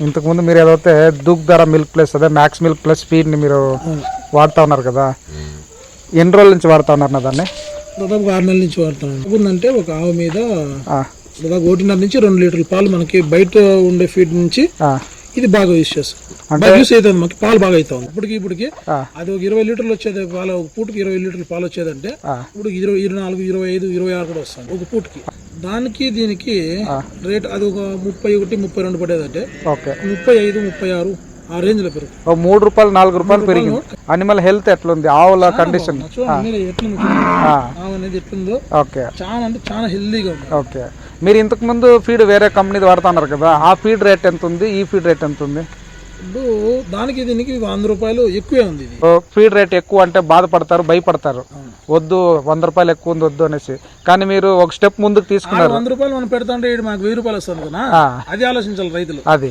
ఇంతకుముందు మీరు ఏదైతే దూక్ ధర మిల్క్ ప్లస్ అదే మ్యాక్స్ మిల్క్ ప్లస్ స్పీడ్ని మీరు వాడుతా ఉన్నారు కదా? ఎన్ని రోజుల నుంచి వాడుతా ఉన్నారు దాన్ని? దాదాపు ఆరు నెలల నుంచి వాడుతున్నాను. ఉందంటే ఒక ఆవు మీద దాదాపు ఒకటిన్నర నుంచి రెండు లీటర్ల పాలు మనకి బయట ఉండే ఫీడ్ నుంచి ఇది బాగా యూస్ చేస్తాం. బాగా యూస్ అవుతుంది మనకి పాలు బాగా అవుతుంది ఇప్పటికి ఇప్పటికి. అది ఒక ఇరవై లీటర్లు వచ్చేది పాలు ఒక పూటకి ఇరవై లీటర్లు పాలు వచ్చేదంటే. ఇప్పుడు ఇరవై ఇరవై నాలుగు ఇరవై ఐదు ఇరవై ఆరు కూడా వస్తుంది ఒక పూటకి. దానికి దీనికి రేట్ అది ఒక ముప్పై ఒకటి ముప్పై రెండు పడేదంటే ఓకే. ముప్పై ఐదు ముప్పై ఆరు ఆ రేంజ్లో పెరుగుతుంది. ఓ మూడు రూపాయలు నాలుగు రూపాయలు పెరిగింది. అనిమల్ హెల్త్ ఎట్లుంది? ఆవుల కండిషన్ ఎట్లుంది. ఆవు అనేది ఎట్లుందో ఓకే. చాలా అంటే చాలా హెల్దీగా ఉంది. ఓకే. మీరు ఇంతకు ముందు ఫీడ్ వేరే కంపెనీది వాడుతున్నారు కదా ఆ ఫీడ్ రేట్ ఎంత ఉంది ఈ ఫీడ్ రేట్ ఎంత ఉంది ఇప్పుడు దానికి దీనికి వంద రూపాయలు ఎక్కువే ఉంది ఇది. ఫీడ్ రేట్ ఎక్కువ అంటే బాధపడతారు భయపడతారు. వద్దు వంద రూపాయలు ఎక్కువ ఉంది వద్దు అనేసి. కానీ మీరు ఒక స్టెప్ ముందుకు తీసుకున్నారు. వంద రూపాయలు మనం పెడతా ఈడు మాకు వెయ్యి రూపాయలు వస్తుంది కదా. ఆ, అది ఆలోచించాలి రైతులు. అది.